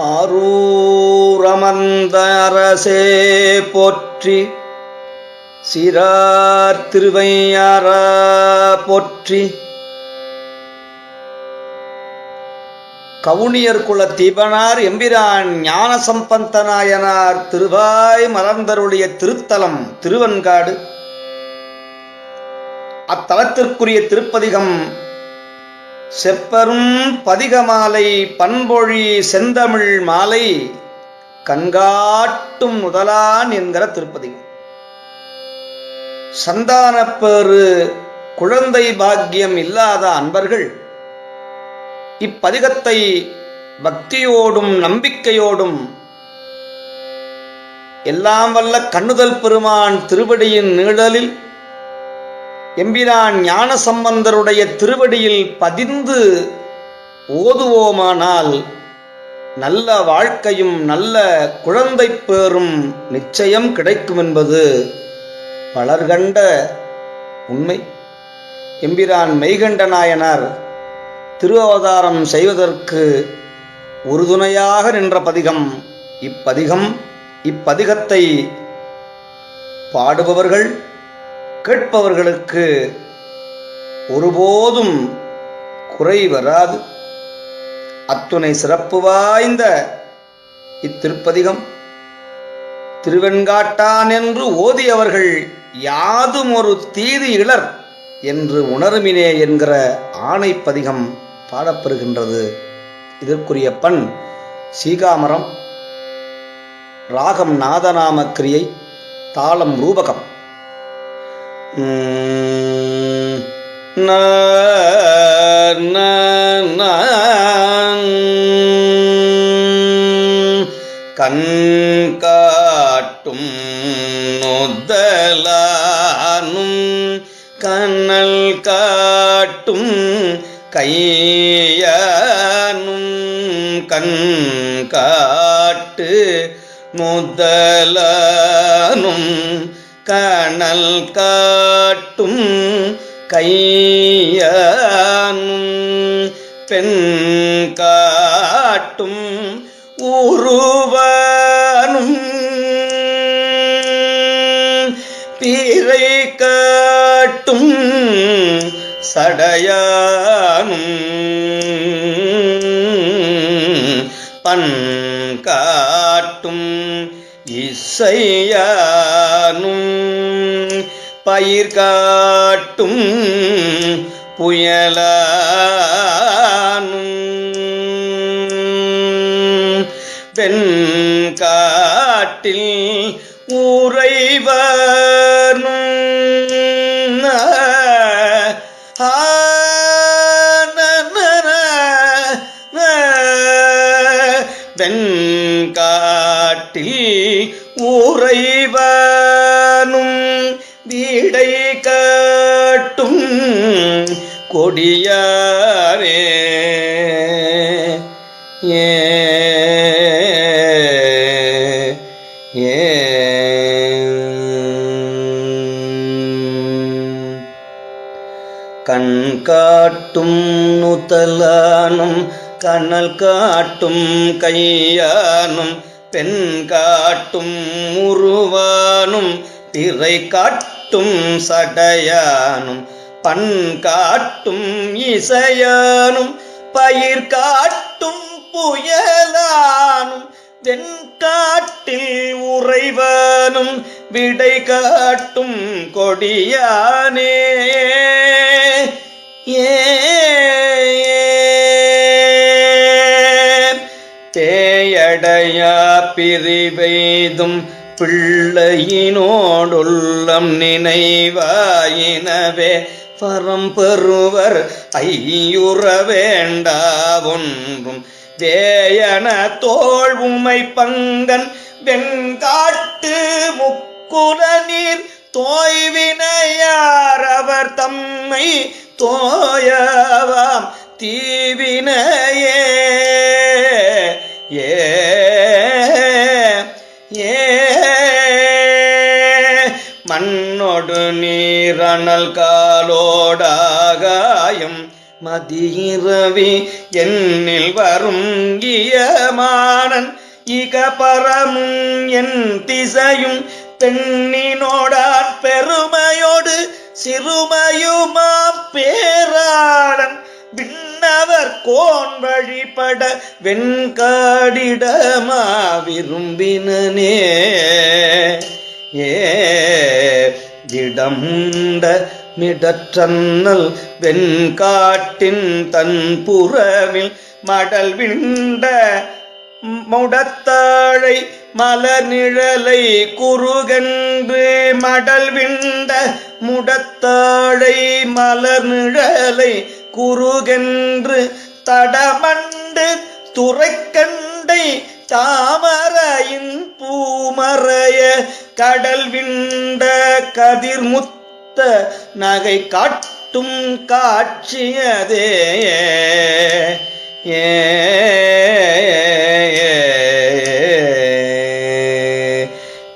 ஆரூரமர்ந்த அரசே போற்றி. சிறார் திருவையாரா போற்றி. கவுனியர் குல தீபனார் எம்பிரான் ஞான சம்பந்தநாயனார் திருவாய் மலர்ந்தருடைய திருத்தலம் திருவன்காடு. அத்தலத்திற்குரிய திருப்பதிகம் செப்பரும் பதிகமாலை பண்பொழி செந்தமிழ் மாலை கண்காட்டும் முதலான் என்கிற திருப்பதிகம் சந்தானப்பேறு குழந்தை பாக்கியம் இல்லாத அன்பர்கள் இப்பதிகத்தை பக்தியோடும் நம்பிக்கையோடும் எல்லாம் வல்ல கண்ணுதல் பெருமான் திருவடியின் நிழலில் எம்பிரான் ஞான சம்பந்தருடைய திருவடியில் பதிந்து ஓதுவோமானால் நல்ல வாழ்க்கையும் நல்ல குழந்தை பேரும் நிச்சயம் கிடைக்கும் என்பது பலர்கண்ட உண்மை. எம்பிரான் மெய்கண்ட நாயனார் திருவவதாரம் செய்வதற்கு உறுதுணையாக நின்ற பதிகம். இப்பதிகம் இப்பதிகத்தை பாடுபவர்கள் கேட்பவர்களுக்கு ஒருபோதும் குறை வராது. அத்துணை சிறப்பு வாய்ந்த இத்திருப்பதிகம் திருவெண்காட்டான் என்று ஓதியவர்கள் யாதும் ஒரு தீது இளர் என்று உணருமினே என்கிற ஆணைப்பதிகம் பாடப்பெறுகின்றது. இதற்குரிய பண் சீகாமரம் ராகம் நாதநாம கிரியை தாளம் ரூபகம். கண் காட்டும் நொதலானும் கண்ணல் காட்டும் கையானும் கண் காட்டு முதலானும் கணல் காட்டும் கையானும் பெண் காட்டும் உருவானும் பீரை காட்டும் சடையானும் பண் காட்டும் இசையா இசையானும் பயிர் காட்டும் புயலானும். பெண் காட்டில் உறைவனும். வெண் கொடியாரே ஏ. கண் காட்டும் நுதலானும் கண்ணல் காட்டும் கையானும் பெண் காட்டும் உருவானும் திரை காட்டும் சடையானும். பண் காட்டும் இசையானும் பயிர் காட்டும் புயலானும் வெண்காட்டில் உறைவானும் விடை காட்டும் கொடியானே. ஏ. தேயடையா பிரிவெய்தும் பிள்ளையினோடுள்ளம் நினைவாயினவே. பரம் பெறுவர் ஐயுற வேண்டா ஒன்றும் வேயன தோல் உமை பங்கன் வெண்காட்டு முக்குல நீர் தோய்வினையார் அவர் தம்மை தோயவாம் தீவினையே. ஏ ஏ மண்ணொடு நீரணல் காலோடாகாயம். மதியிரவி என்னில் வரும் இயமானன் இக பரமும் என் திசையும் பெண்ணினோடான் பெருமையோடு சிறுமையுமா பேராளன். விண்ணவர் கோன் வழிபட வெண்காடிடமா விரும்பினனே. ஏடமுண்ட இடமுண்ட மிடற்றன்னல் வெண்காட்டின் தன் புறவில் மடல் விண்ட முடத்தாழை மலர் நிழலை குறுகன்று மடல் விண்ட முடத்தாழை மலர் நிழலை குறுகென்று தடமண்டு துறைக்கண்டை தாமரையின் பூமறைய கடல் விண்ட கதிர்முத்த நகை காட்டும் காட்சியதே ஏ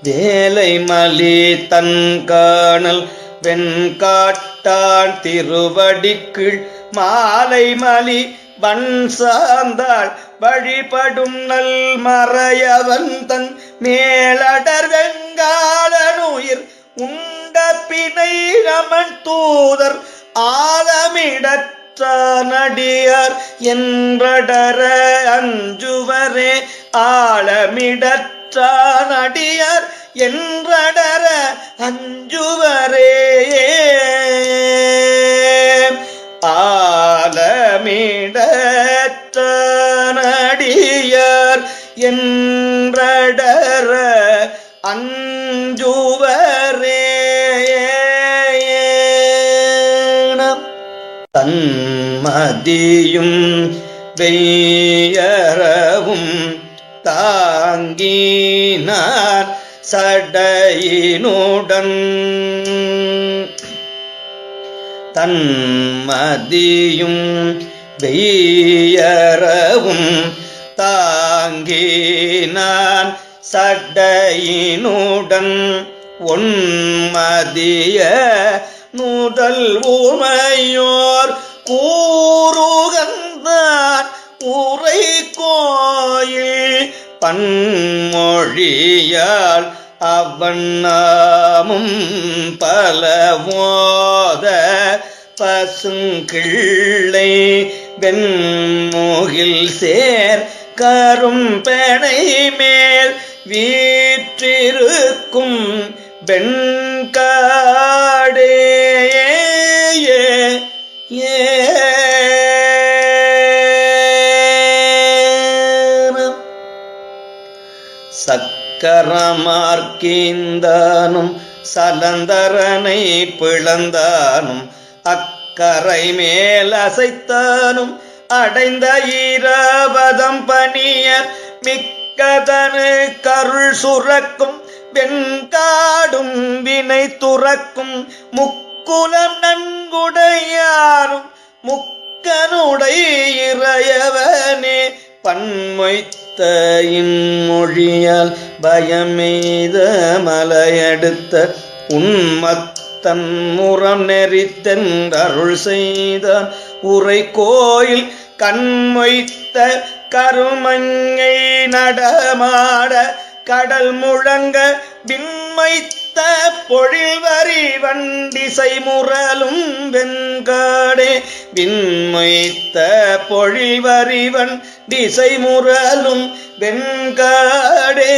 வேலை மலி தன் காணல் வெண்காட்டான் திருவடிக்குள் மாலை மலி வன் சார்ந்தாள் வழிபடும் நல் மறையவன் தன் மேலடர் வெங்காளனுயிர் உண்ட பிணை ரமன் தூதர் ஆலமிடற்ற நடியார் என்றடர அஞ்சுவரே ஆழமிடற்ற நடியார் என்றடர அஞ்சுவரே. ஆலமிடற்ற என்றடர அஞ்சுவரே தன்மதியும் வெய்யறவும் தாங்கினார் சடையினுடன். தன்மதியும் வெய்யறவும் தாங்கினான் சட்டையினுடன் ஒன்மதிய நூதல் உமையோர் கூறுகந்தார் உரை கோயில் பன்மொழியால் அவண்ணாமும் பலவோத பசுங்கிள்ளை வெண்முகில் சேர் கரும்பெணை மேல் வீற்றிருக்கும் வெண்காடே. ஏ. சக்கரமார்க்கீந்தானும் சலந்தரனை பிளந்தானும் அக்கரை மேல் அசைத்தானும் அடைந்த ஈரபதம் பணிய மிக்கதனு கருள் சுரக்கும் வெண்காடும் வினை துறக்கும் முக்குலம் நன்குடையாரும் முக்கனுடை இறையவனே பன்மொய்த்த இன்மொழியால் பயமெய்த மலையடுத்த உன்மத்தன் முறம் நெறித்தன் அருள் செய்தான் உரை கோயில் கண்மொய்த்த கருமங்கை நடமாட கடல் முழங்க விண்மைத்த பொழில் வண்டிசை முரலும் வெண்காடே. விண்மைத்த பொழில் திசை முரலும் வெண்காடே.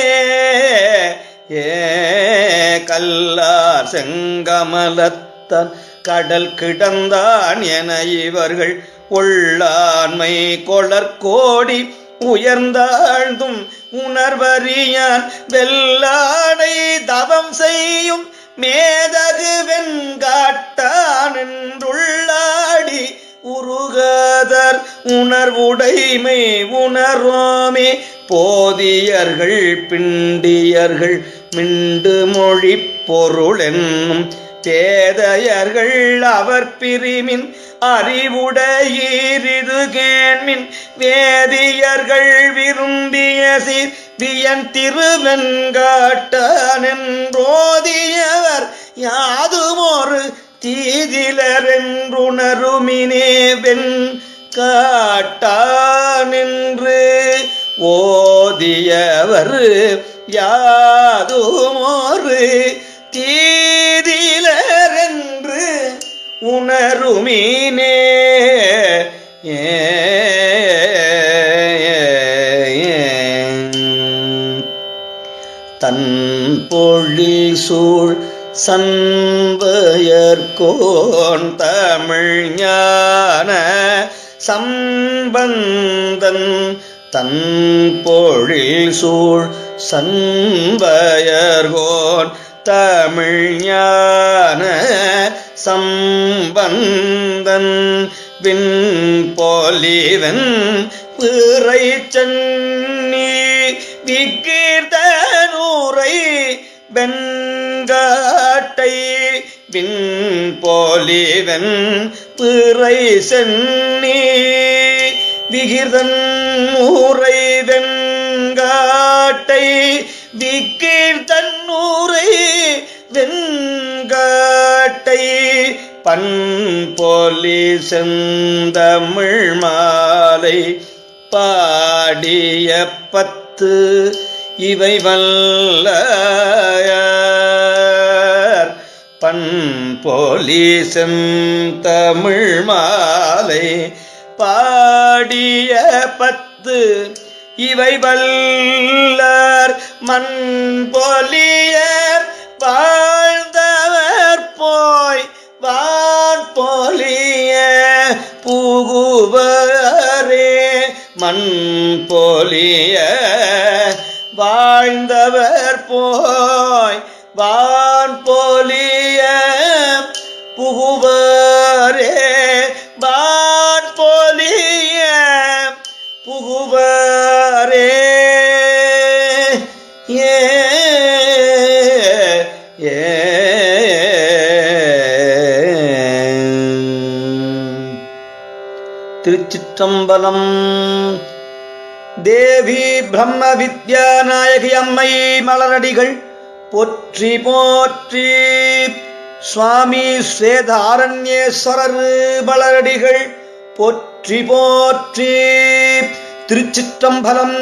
ஏ கல்லார் செங்கமலத் செங்கமலத்தான் கடல் கிடந்தான் என இவர்கள் உள்ளாண்மை கொளற்கோடி உயர்ந்தாழ்ந்தும் உணர்வறியான் வெள்ளாடை தவம் செய்யும் மேதகு வெண்காட்டான் என்றுள்ளாடி உருகாதர் உணர்வுடைமை உணர்வோமே. போதியர்கள் பிண்டியர்கள் மிண்டு மொழி பொருள் தேதையர்கள் அவர் பிரிமின் அறிவுடையீரிது கேண்மின் வேதியர்கள் விரும்பிய சீர் வியன் திருவெண்காட்டான் என்றோதியவர் யாதும் ஒரு தீதிலரென்றுணருமினே வெண் காட்டானென்று ஓதியவர் யாதுமோரு தீ உணருமீனே. தன் பொழில் சூழ் சண்பயர்கோன் தமிழ் ஞான சம்பந்தன். தன் பொழில் சூழ் சண்பயர்கோன் தமிழ் ஞான சம்பந்தன் விண் போலிவன் பிறை சென்னி விகீர்த்தனூரை வெண்காட்டை விண் போலிவன் பிறை சென்னி விகிர்தன் ஊரை வெண்காட்டை விகீர்த்தன் ஊரை வெண்காட்டை பண் போலி செந்தமிழ் மாலை பாடிய பத்து இவை வல்ல பண் போலி செந்தமிழ் மாலை பாடிய பத்து இவை வல்லார் மண் பொலிய வாழ்ந்தவர் போய் வான் போலிய பூகுவரே. மண் போலிய வாழ்ந்தவர் போய் திருச்சிற்றம்பலம். தேவி பிரம்ம வித்யா நாயகி அம்மை மலரடிகள் போற்றி போற்றி. சுவாமி ஸ்வேதாரண்யேஸ்வரர் மலரடிகள் போற்றி போற்றி. திருச்சிற்றம்பலம்.